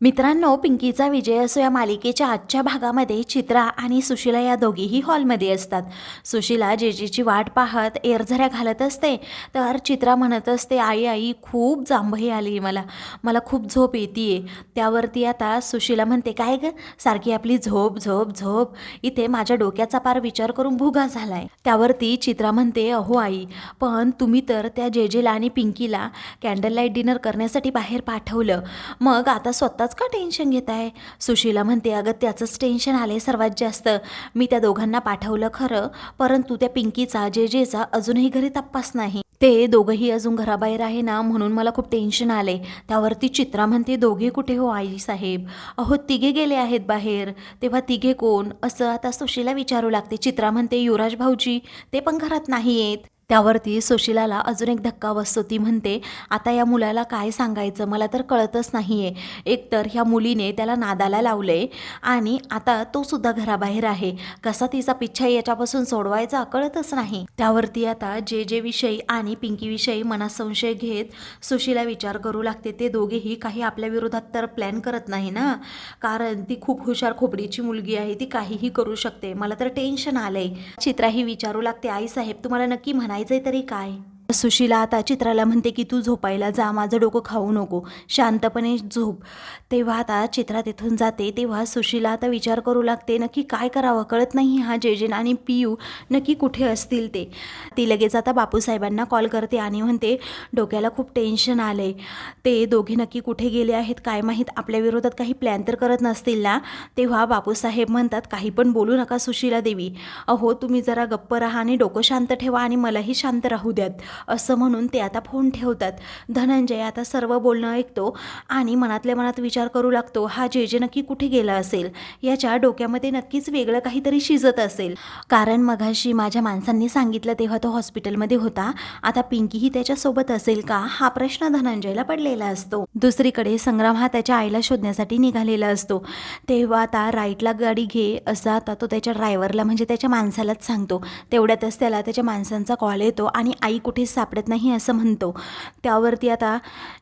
मित्रांनो पिंकीचा विजय असो या मालिकेच्या आजच्या भागामध्ये चित्रा आणि सुशिला या दोघीही हॉलमध्ये असतात. सुशिला जेजेची वाट पाहत एरझऱ्या घालत असते तर चित्रा म्हणत असते आई आई खूप जांभई आली मला. मला खूप झोप येते त्यावरती आता सुशिला म्हणते काय ग? सारखी आपली झोप झोप झोप. इथे माझ्या डोक्याचा पार विचार करून भुगा झालाय. त्यावरती चित्रा म्हणते अहो आई पण तुम्ही तर त्या जेजेला आणि पिंकीला कॅन्डल लाइट डिनर करण्यासाठी बाहेर पाठवलं. मग आता स्वतः स्वतःच का टेन्शन घेत आहे? सुशीला म्हणते अगं त्याचंच टेन्शन आलंय सर्वात जास्त. मी त्या दोघांना पाठवलं खरं परंतु त्या पिंकीचा जेजेचा अजूनही घरी तपास नाही. ते दोघंही अजून घराबाहेर आहे ना म्हणून मला खूप टेन्शन आले त्यावरती चित्रा म्हणते दोघे कुठे हो आई साहेब अहो तिघे गेले आहेत बाहेर. तेव्हा तिघे कोण? असं आता सुशीला विचारू लागते. चित्रा म्हणते युवराज भाऊजी ते पण घरात नाही आहेत त्यावरती सुशिलाला अजून एक धक्का बसतो. ती म्हणते आता या मुलाला काय सांगायचं? मला तर कळतच नाही आहे एकतर ह्या मुलीने त्याला नादाला लावलंय आणि आता तो सुद्धा घराबाहेर आहे. कसा तिचा पिच्छा याच्यापासून सोडवायचा कळतच नाही. त्यावरती आता जे जे विषयी आणि पिंकीविषयी मनात संशय घेत सुशीला विचार करू लागते. ते दोघेही काही आपल्या विरोधात तर प्लॅन करत नाही ना? कारण ती खूप हुशार खोबडीची मुलगी आहे. ती काहीही करू शकते. मला तर टेन्शन आलंय. चित्रा ही विचारू लागते. आई साहेब तुम्हाला नक्की म्हणा म्हणायचंय तरी काय? सुशीला आता चित्राला म्हणते की तू झोपायला जा माझं डोकं खाऊ नको. शांतपणे झोप. तेव्हा आता चित्रा तिथून जाते. तेव्हा सुशीला आता विचार करू लागते नक्की काय करावं? कळत नाही हा जेजेन आणि पियू नक्की कुठे असतील ते. ती लगेच आता बापूसाहेबांना कॉल करते आणि म्हणते डोक्याला खूप टेन्शन आलंय. ते दोघे नक्की कुठे गेले आहेत काय माहीत? आपल्या विरोधात काही प्लॅन तर करत नसतील ना? तेव्हा बापूसाहेब म्हणतात काही पण बोलू नका सुशीला देवी. अहो तुम्ही जरा गप्प राहा आणि डोकं शांत ठेवा आणि मलाही शांत राहू द्यात. असं म्हणून ते आता फोन ठेवतात. धनंजय आता सर्व बोलणं ऐकतो आणि मनातल्या मनात विचार करू लागतो हा जे जे नक्की कुठे गेला असेल? याच्या डोक्यामध्ये नक्कीच वेगळं काहीतरी शिजत असेल. कारण मघाशी माझ्या माणसांनी सांगितलं तेव्हा तो हॉस्पिटलमध्ये होता. आता पिंकीही त्याच्यासोबत असेल का? हा प्रश्न धनंजयला पडलेला असतो. दुसरीकडे संग्राम हा त्याच्या आईला शोधण्यासाठी निघालेला असतो. तेव्हा आता राईटला गाडी घे असं आता तो त्याच्या ड्रायव्हरला म्हणजे त्याच्या माणसालाच सांगतो. तेवढ्यातच त्याला त्याच्या माणसांचा कॉल येतो आणि आई कुठे काहीच सापडत नाही असं म्हणतो. त्यावरती आता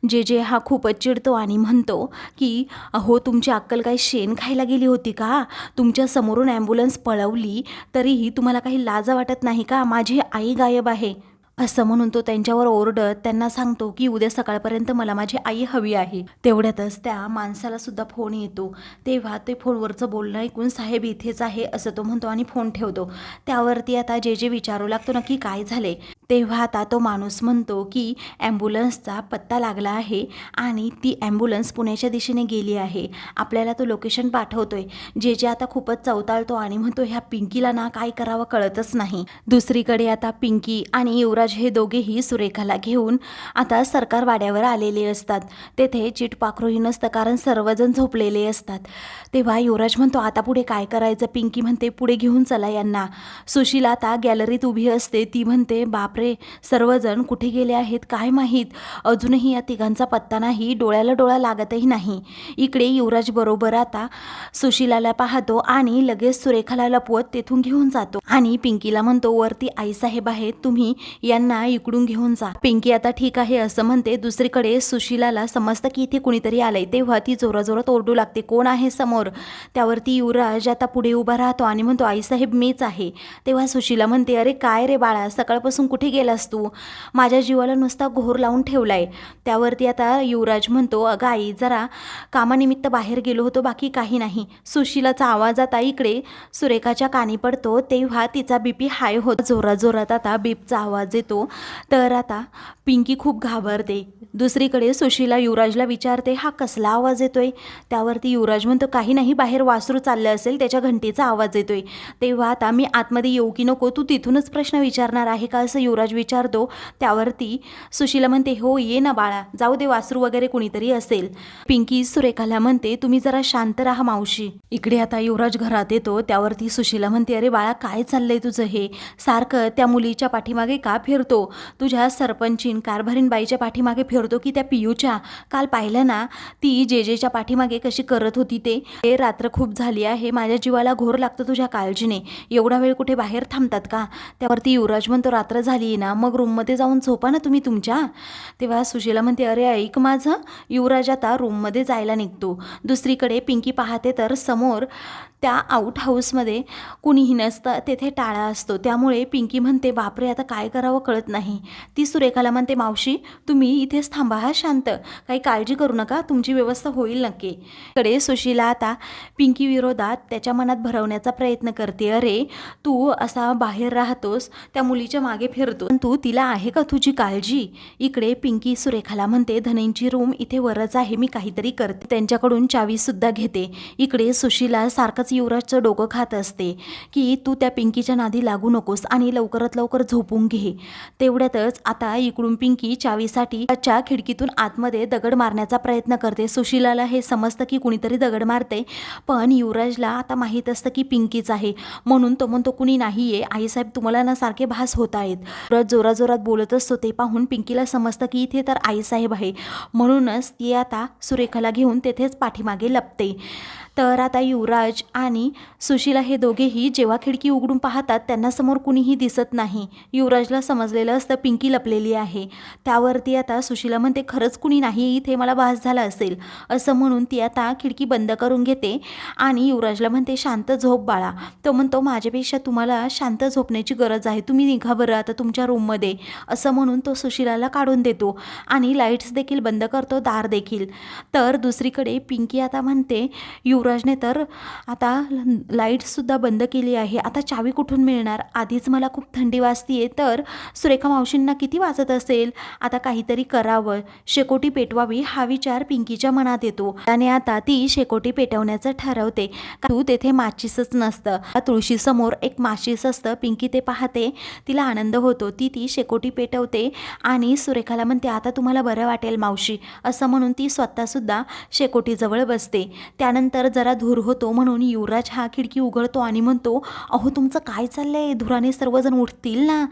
जे जे हा खूपच चिडतो आणि म्हणतो की अहो तुमची अक्कल काही शेण खायला गेली होती का? तुमच्या समोरून ॲम्ब्युलन्स पळवली तरीही तुम्हाला काही लाज वाटत नाही का? माझी आई गायब आहे. असं म्हणून तो त्यांच्यावर ओरडत त्यांना सांगतो की उद्या सकाळपर्यंत मला माझी आई हवी आहे. तेवढ्यातच त्या माणसाला सुद्धा फोन येतो. तेव्हा ते फोनवरचं बोलणं ऐकून साहेब इथेच आहे असं तो म्हणतो आणि फोन ठेवतो. त्यावरती आता जे जे विचारू लागतो नक्की काय झाले तेव्हा आता तो माणूस म्हणतो की ॲम्ब्युलन्सचा पत्ता लागला आहे आणि ती ॲम्ब्युलन्स पुण्याच्या दिशेने गेली आहे. आपल्याला तो लोकेशन पाठवतोय. जे जे आता खूपच चवताळतो आणि म्हणतो ह्या पिंकीला ना काय करावं कळतच नाही. दुसरीकडे आता पिंकी आणि युवराज हे दोघेही सुरेखाला घेऊन आता सरकार वाड्यावर आलेले असतात. तेथे चिट पाखरूही नसतं कारण सर्वजण झोपलेले असतात. तेव्हा युवराज म्हणतो आता पुढे काय करायचं? पिंकी म्हणते पुढे घेऊन चला यांना. सुशीला आता गॅलरीत उभी असते. ती म्हणते बाप बापरे सर्वजण कुठे गेले आहेत काय माहीत? अजूनही या तिघांचा पत्ता नाही डोळ्याला डोळा लागतही नाही. इकडे युवराज बरोबर आता सुशिलाला पाहतो आणि लगेच सुरेखाला लपवत तेथून घेऊन जातो. आणि पिंकीला म्हणतो वरती आईसाहेब आहेत तुम्ही यांना इकडून घेऊन जा. पिंकी आता ठीक आहे असं म्हणते. दुसरीकडे सुशिलाला समजतं की इथे कुणीतरी आलंय. तेव्हा ती जोराजोरात ओरडू लागते. कोण आहे समोर? त्यावरती युवराज आता पुढे उभा राहतो आणि म्हणतो आईसाहेब मीच आहे. तेव्हा सुशीला म्हणते अरे काय रे बाळा सकाळपासून कुठे गेलास तू. माझ्या जीवाला नुसता घोर लावून ठेवला आहे त्यावरती आता युवराज म्हणतो अगं आई जरा कामानिमित्त बाहेर गेलो होतो बाकी काही नाही. सुशीलाचा आवाज आता इकडे सुरेखाच्या कानी पडतो. तेव्हा तिचा बीपी हाय होत जोरात जोरात आता बीपचा आवाज येतो. तर आता पिंकी खूप घाबरते. दुसरीकडे सुशीला युवराजला विचारते हा कसला आवाज येतोय? त्यावरती युवराज म्हणतो काही नाही बाहेर वासरू चाललं असेल त्याच्या घंटेचा आवाज येतोय. तेव्हा आता मी आतमध्ये येऊ की नको तू तिथूनच प्रश्न विचारणार आहे का असं युवराज विचारतो त्यावरती सुशीला म्हणते हो ये ना बाळा जाऊ दे वासरू वगैरे कुणीतरी असेल. पिंकी सुरेखाला म्हणते तुम्ही जरा शांत राहा मावशी. इकडे आता युवराज घरात येतो त्यावरती सुशीला म्हणते अरे बाळा काय चाललंय तुझं हे? सारखं त्या मुलीच्या पाठीमागे का फिरतो? तुझ्या सरपंचीन कारभारीन बाईच्या पाठीमागे फिरतो की त्या पियूच्या? काल पाहिलं ना ती जे जेच्या पाठीमागे कशी करत होती ते? हे रात्र खूप झाली आहे माझ्या जीवाला घोर लागतं तुझ्या काळजीने. एवढा वेळ कुठे बाहेर थांबतात का? त्यावरती युवराज म्हणतो रात्र झाली ना मग रूममध्ये जाऊन झोपा ना तुम्ही तुमच्या. तेव्हा सुशीला म्हणते अरे ऐक माझं युवराज आता रूममध्ये जायला निघतो. दुसरीकडे पिंकी पाहते तर समोर त्या आऊट हाऊसमध्ये कुणीही नसतं तेथे टाळा असतो. त्यामुळे पिंकी म्हणते बापरे आता काय करावं कळत नाही. ती सुरेखाला म्हणते मावशी तुम्ही इथेच थांबा हा शांत. काही काळजी करू नका तुमची व्यवस्था होईल नक्की. कडे सुशीला आता पिंकी विरोधात त्याच्या मनात भरवण्याचा प्रयत्न करते. अरे तू असा बाहेर राहतोस त्या मुलीच्या मागे फिर पण तू तिला आहे का तुझी काळजी? इकडे पिंकी सुरेखाला म्हणते धनेंची रूम इथे वरच आहे मी काहीतरी करते. त्यांच्याकडून चावी सुद्धा घेते. इकडे सुशीला सारखंच युवराजचं डोकं खात असते की तू त्या पिंकीच्या नादी लागू नकोस आणि लवकरात लवकर झोपून घे. तेवढ्यातच आता इकडून पिंकी चावीसाठी त्याच्या खिडकीतून आतमध्ये दगड मारण्याचा प्रयत्न करते. सुशीलाला हे समजतं की कुणीतरी दगड मारते पण युवराजला आता माहीत असतं की पिंकीच आहे. म्हणून तो म्हणतो कुणी नाही आहे आईसाहेब तुम्हाला ना सारखे भास होत आहेत. युवराज जोराजोरात बोलत असतो ते पाहून पिंकीला समजतं की इथे तर आईसाहेब आहे. म्हणूनच ती आता सुरेखाला घेऊन तेथेच पाठीमागे लपते. तर आता युवराज आणि सुशीला हे दोघेही जेव्हा खिडकी उघडून पाहतात त्यांना समोर कुणीही दिसत नाही. युवराजला समजलेलं असतं पिंकी लपलेली आहे. त्यावरती आता सुशीला म्हणते खरंच कुणी नाही इथे मला भास झाला असेल. असं म्हणून ती आता खिडकी बंद करून घेते आणि युवराजला म्हणते शांत झोप बाळा. तो म्हणतो माझ्यापेक्षा तुम्हाला शांत झोपण्याची गरज आहे. तुम्ही निघा बरं आता तुमच्या रूममध्ये. असं म्हणून तो सुशीलाला काढून देतो आणि लाईट्स देखील बंद करतो दार देखील. तर दुसरीकडे पिंकी आता म्हणते युवराजने तर आता लाईटसुद्धा बंद केली आहे. आता चावी कुठून मिळणार? आधीच मला खूप थंडी वाजतीये तर सुरेखा मावशींना किती वाजत असेल? आता काहीतरी करावं. शेकोटी पेटवावी हा विचार पिंकीच्या मनात येतो. आणि आता ती शेकोटी पेटवण्याचं ठरवते. तू तेथे माचीसच नसतं. तुळशीसमोर एक माचीस असतं. पिंकी ते पाहते. तिला आनंद होतो. ती ती शेकोटी पेटवते आणि सुरेखाला म्हणते आता तुम्हाला बरं वाटेल मावशी. असं म्हणून ती स्वतःसुद्धा शेकोटीजवळ बसते. त्यानंतर जरा धूर होतो म्हणून युवराज हा खिडकी उघडतो आणि म्हणतो अहो तुमचं काय चाललंय? धुराने सर्वजण उठतील ना?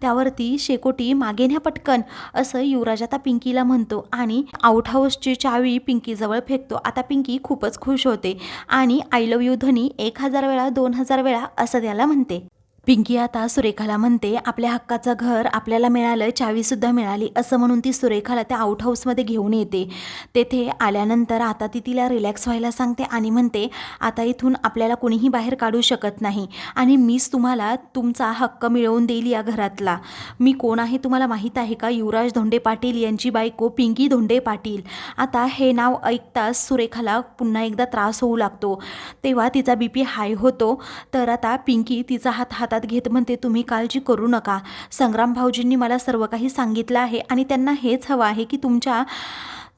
त्यावरती शेकोटी मागे न्या पटकन. असं युवराज आता पिंकीला म्हणतो आणि आउट हाऊसची चावी पिंकीजवळ फेकतो. आता पिंकी खूपच खुश होते आणि आय लव्ह यू ध्वनी एक हजार वेळा दोन हजार वेळा असं त्याला म्हणते. पिंकी आता सुरेखाला म्हणते आपल्या हक्काचं घर आपल्याला मिळालं चावीसुद्धा मिळाली असं म्हणून ती सुरेखाला त्या आउट हाऊसमध्ये घेऊन येते. तेथे आल्यानंतर आता ती तिला रिलॅक्स व्हायला सांगते आणि म्हणते आता इथून आपल्याला कोणीही बाहेर काढू शकत नाही आणि मीच तुम्हाला तुमचा हक्क मिळवून देईल या घरातला. मी कोण आहे तुम्हाला माहीत आहे का? युवराज धोंडे पाटील यांची बायको पिंकी धोंडे पाटील. आता हे नाव ऐकताच सुरेखाला पुन्हा एकदा त्रास होऊ लागतो. तेव्हा तिचा बी पी हाय होतो तर आता पिंकी तिचा हात हातात घेत म्हणते तुम्ही काळजी करू नका. संग्राम भाऊजींनी मला सर्व काही सांगितलं आहे आणि त्यांना हेच हवं आहे की तुमच्या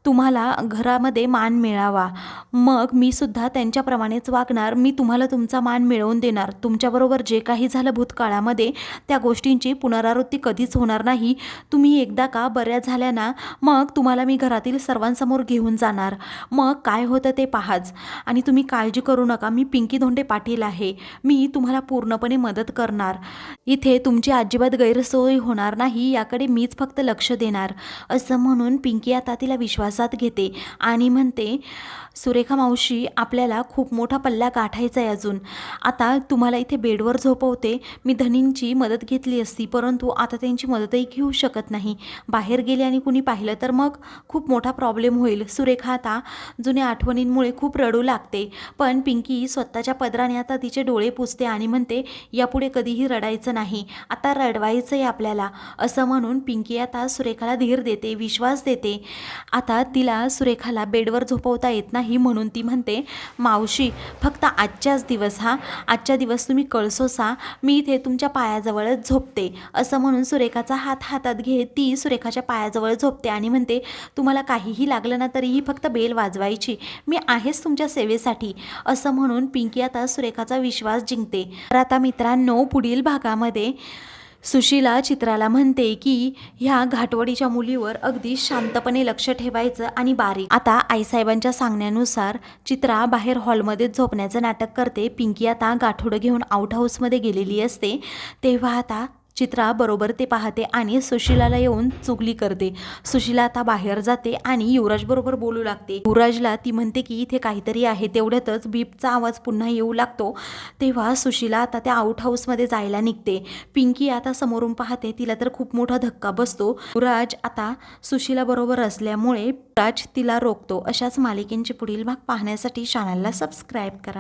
तुम्हाला घरामध्ये मान मिळावा. मग मी सुद्धा त्यांच्याप्रमाणेच वागणार. मी तुम्हाला तुमचा मान मिळवून देणार. तुमच्याबरोबर जे काही झालं भूतकाळामध्ये त्या गोष्टींची पुनरावृत्ती कधीच होणार नाही. तुम्ही एकदा का बऱ्या झाल्या ना मग तुम्हाला मी घरातील सर्वांसमोर घेऊन जाणार. मग काय होतं ते पाहाच. आणि तुम्ही काळजी करू नका. मी पिंकी धोंडे पाटील आहे. मी तुम्हाला पूर्णपणे मदत करणार. इथे तुमची अजिबात गैरसोय होणार नाही. याकडे मीच फक्त लक्ष देणार. असं म्हणून पिंकी आता तिला विश्वास विश्वासात घेते आणि म्हणते सुरेखा मावशी आपल्याला खूप मोठा पल्ला गाठायचा आहे अजून. आता तुम्हाला इथे बेडवर झोपवते. मी धनींची मदत घेतली असती परंतु आता त्यांची मदतही घेऊ शकत नाही. बाहेर गेले आणि कुणी पाहिलं तर मग खूप मोठा प्रॉब्लेम होईल. सुरेखा आता जुन्या आठवणींमुळे खूप रडू लागते. पण पिंकी स्वतःच्या पदराने आता तिचे डोळे पुसते आणि म्हणते यापुढे कधीही रडायचं नाही. आता रडवायचं आहे आपल्याला. असं म्हणून पिंकी आता सुरेखाला धीर देते विश्वास देते. आता तिला सुरेखाला बेडवर झोपवता येत नाही म्हणून ती म्हणते मावशी फक्त आजच्याच दिवस हा. आजच्या दिवस तुम्ही कळसोसा मी इथे तुमच्या पायाजवळच झोपते. असं म्हणून सुरेखाचा हात हातात घेत ती सुरेखाच्या पायाजवळ झोपते आणि म्हणते तुम्हाला काहीही लागलं ना तरीही फक्त बेल वाजवायची. मी आहेच तुमच्या सेवेसाठी. असं म्हणून पिंकी आता सुरेखाचा विश्वास जिंकते. तर आता मित्रांनो पुढील भागामध्ये सुशीला चित्राला म्हणते की ह्या घाटवडीच्या मुलीवर अगदी शांतपणे लक्ष ठेवायचं आणि बारीक. आता आईसाहेबांच्या सांगण्यानुसार चित्रा बाहेर हॉलमध्ये झोपण्याचं नाटक करते. पिंकी आता गाठोडं घेऊन आउट हाऊसमध्ये गेलेली असते. तेव्हा आता चित्रा बरोबर ते पाहते आणि सुशिलाला येऊन चुगली करते. सुशिला आता बाहेर जाते आणि युवराज बरोबर बोलू लागते. युवराजला ती म्हणते की इथे काहीतरी आहे. तेवढ्यातच बीपचा आवाज पुन्हा येऊ लागतो. तेव्हा सुशिला आता त्या आउट हाऊसमध्ये जायला निघते. पिंकी आता समोरून पाहते तिला तर खूप मोठा धक्का बसतो. युवराज आता सुशिला बरोबर असल्यामुळे युवराज तिला रोखतो. अशाच मालिकेंचे पुढील भाग पाहण्यासाठी चॅनलला सबस्क्राईब करा.